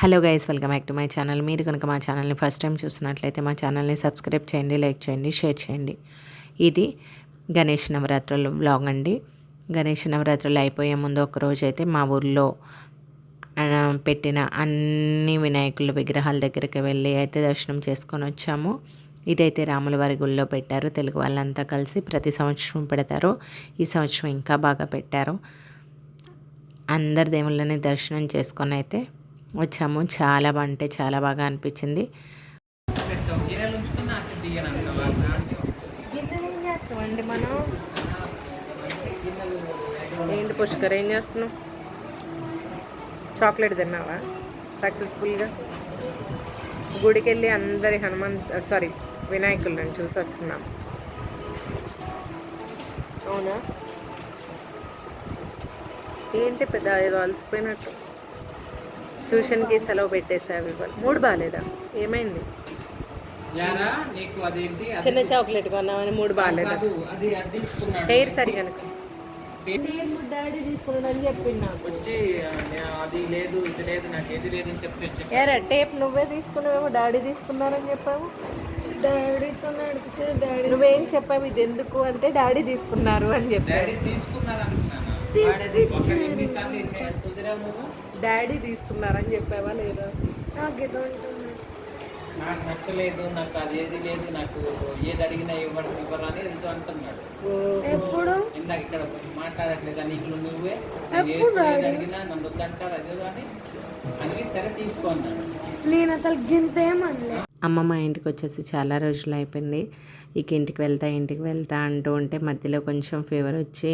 Hello guys welcome back to my channel. మీరు కనుక మా ఛానల్ని ఫస్ట్ టైం చూస్తున్నట్లయితే మా ఛానల్ని సబ్స్క్రైబ్ చేయండి లైక్ చేయండి షేర్ చేయండి. ఇది గణేష్ నవరాత్రులు బ్లాగ్ అండి. గణేష్ నవరాత్రులు అయిపోయే ముందు ఒక రోజు అయితే మా ఊర్లో పెట్టిన అన్ని వినాయకుల విగ్రహాల దగ్గరికి వెళ్ళి అయితే దర్శనం చేసుకొని వచ్చాము. ఇదైతే రాముల వారి గుళ్ళో పెట్టారు. తెలుగు వాళ్ళంతా కలిసి ప్రతి సంవత్సరం పెడతారు. ఈ సంవత్సరం ఇంకా బాగా పెట్టారు. అందరి దేవుళ్ళని దర్శనం చేసుకొని అయితే వచ్చాము. చాలా అంటే చాలా బాగా అనిపించింది. మనం ఏంటి పుష్కర్? ఏం చేస్తున్నావు? చాక్లెట్ తిన్నావా? సక్సెస్ఫుల్గా? గుడికి వెళ్ళి అందరి హనుమాన్ సారీ వినాయకులను చూసి వస్తున్నాం. అవునా? ఏంటి పెద్ద ఏదో అలసిపోయినట్టు? ట్యూషన్కి సెలవు పెట్టేసావు ఇవాళ మూడు బాగాలేదా ఏమైంది? చిన్న చాక్లెట్ కొన్నామని మూడు బాగాలేదా హెయిర్ సరిగా డాడీ తీసుకున్నాడని చెప్పింది నాకు. అది లేదు ఇది లేదు నాకు ఏది లేదు అని చెప్పి ఏరా టేప్ నువ్వే తీసుకున్నావేమో డాడీ తీసుకున్నారని చెప్పావు? డాడీతో నడిపితే డాడీ నువ్వేం చెప్పావు ఇది ఎందుకు అంటే డాడీ తీసుకున్నారు అని చెప్పావు డాడీ తీసుకున్నారని చెప్పావా లేదా? నాకు నాకు నచ్చలేదు నాకు అది ఏది లేదు నాకు ఏది అడిగినా ఇవ్వడం వెళ్తూ అంటున్నాడు. ఎప్పుడు? ఇందాక ఇక్కడ మాట్లాడట్లేదా నీకు నువ్వే ఎప్పుడు ఏది అడిగినా నన్ను వద్దంటారు అదే అని అన్ని సరే తీసుకో అన్నాడు. నేను అసలు గింతేమనలే. అమ్మ మా ఇంటికి వచ్చేసి చాలా రోజులు అయిపోయింది. ఇక ఇంటికి వెళ్తా ఇంటికి వెళ్తా అంటూ ఉంటే మధ్యలో కొంచెం ఫీవర్ వచ్చి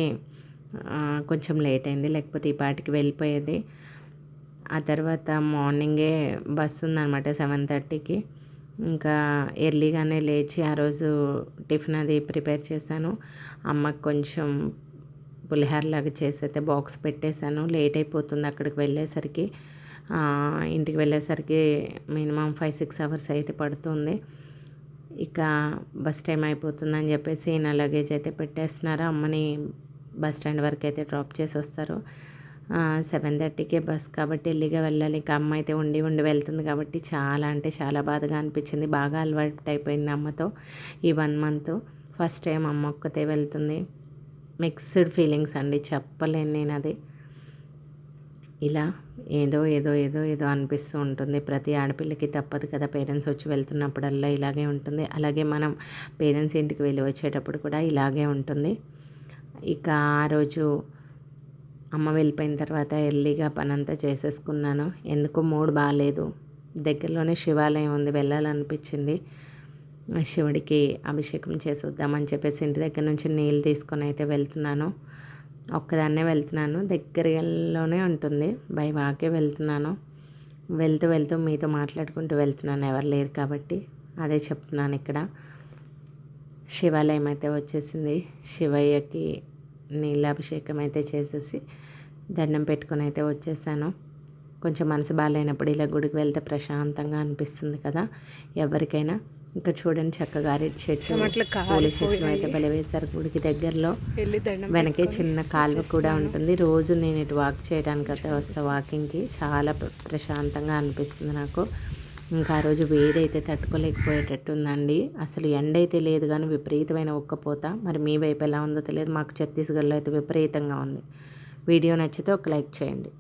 కొంచెం లేట్ అయింది. లేకపోతే ఈ పాటికి వెళ్ళిపోయేది. ఆ తర్వాత మార్నింగే బస్సు ఉందన్నమాట సెవెన్ థర్టీకి. ఇంకా ఎర్లీగానే లేచి ఆ రోజు టిఫిన్ అది ప్రిపేర్ చేశాను. అమ్మకి కొంచెం పులిహార లాగా చేసి అయితే బాక్స్ పెట్టేశాను. లేట్ అయిపోతుంది అక్కడికి వెళ్ళేసరికి. ఇంటికి వెళ్ళేసరికి మినిమం ఫైవ్ సిక్స్ అవర్స్ అయితే పడుతుంది. ఇక బస్ టైం అయిపోతుందని చెప్పేసి నా లగేజ్ అయితే పెట్టేస్తున్నారు. అమ్మని బస్ స్టాండ్ వరకు అయితే డ్రాప్ చేసి వస్తారు. సెవెన్ థర్టీకే బస్ కాబట్టి ఎల్లిగా వెళ్ళాలి. ఇంకా అమ్మ అయితే ఉండి ఉండి వెళ్తుంది కాబట్టి చాలా అంటే చాలా బాధగా అనిపించింది. బాగా అలవాటు అయిపోయింది అమ్మతో ఈ వన్ మంత్ ఫస్ట్ టైం అమ్మ ఒక్కతే వెళ్తుంది. మిక్స్డ్ ఫీలింగ్స్ అండి. చెప్పలేను నేను అది. ఇలా ఏదో ఏదో ఏదో ఏదో అనిపిస్తూ ఉంటుంది. ప్రతి ఆడపిల్లకి తప్పదు కదా పేరెంట్స్ వచ్చి వెళ్తున్నప్పుడల్లా ఇలాగే ఉంటుంది. అలాగే మనం పేరెంట్స్ ఇంటికి వెళ్ళి వచ్చేటప్పుడు కూడా ఇలాగే ఉంటుంది. ఇక ఆ రోజు అమ్మ వెళ్ళిపోయిన తర్వాత ఎర్లీగా పనంతా చేసేసుకున్నాను. ఎందుకో మూడ్ బాగాలేదు దగ్గరలోనే శివాలయం ఉంది వెళ్ళాలనిపించింది. ఆ శివుడికి అభిషేకం చేసొద్దామని చెప్పేసి ఇంటి దగ్గర నుంచి నీళ్ళు తీసుకొని అయితే వెళ్తున్నాను. ఒక్కదాన్నే వెళ్తున్నాను. దగ్గరలోనే ఉంటుంది. బై వాకే వెళ్తున్నాను. వెళ్తూ వెళ్తూ మీతో మాట్లాడుకుంటూ వెళ్తున్నాను. ఎవరు లేరు కాబట్టి అదే చెప్తున్నాను ఇక్కడ. శివాలయం అయితే వచ్చేసింది. శివయ్యకి నీళ్ళాభిషేకం అయితే చేసేసి దండం పెట్టుకొని అయితే వచ్చేసాను. కొంచెం మనసు బాగాలేనప్పుడు ఇలా గుడికి వెళ్తే ప్రశాంతంగా అనిపిస్తుంది కదా. ఎవరికైనా ఇక్కడ చూడండి చక్కగా అరటి చెట్లు పూల చెట్లు అయితే బలి వేశారు గుడికి దగ్గరలో. వెనకే చిన్న కాలువ కూడా ఉంటుంది. రోజు నేను ఇటు వాక్ చేయడానికి అయితే వస్తా వాకింగ్కి చాలా ప్ర- ప్రశాంతంగా అనిపిస్తుంది నాకు. ఇంకా ఆ రోజు వేడి తట్టుకోలేకపోయేటట్టుందండి. అసలు ఎండ అయితే లేదు కానీ విపరీతమైన ఉక్కపోత. మరి మీ వైపు ఎలా ఉందో తెలియదు. మాకు ఛత్తీస్గఢ్లో అయితే విపరీతంగా ఉంది. వీడియో నచ్చితే ఒక లైక్ చేయండి.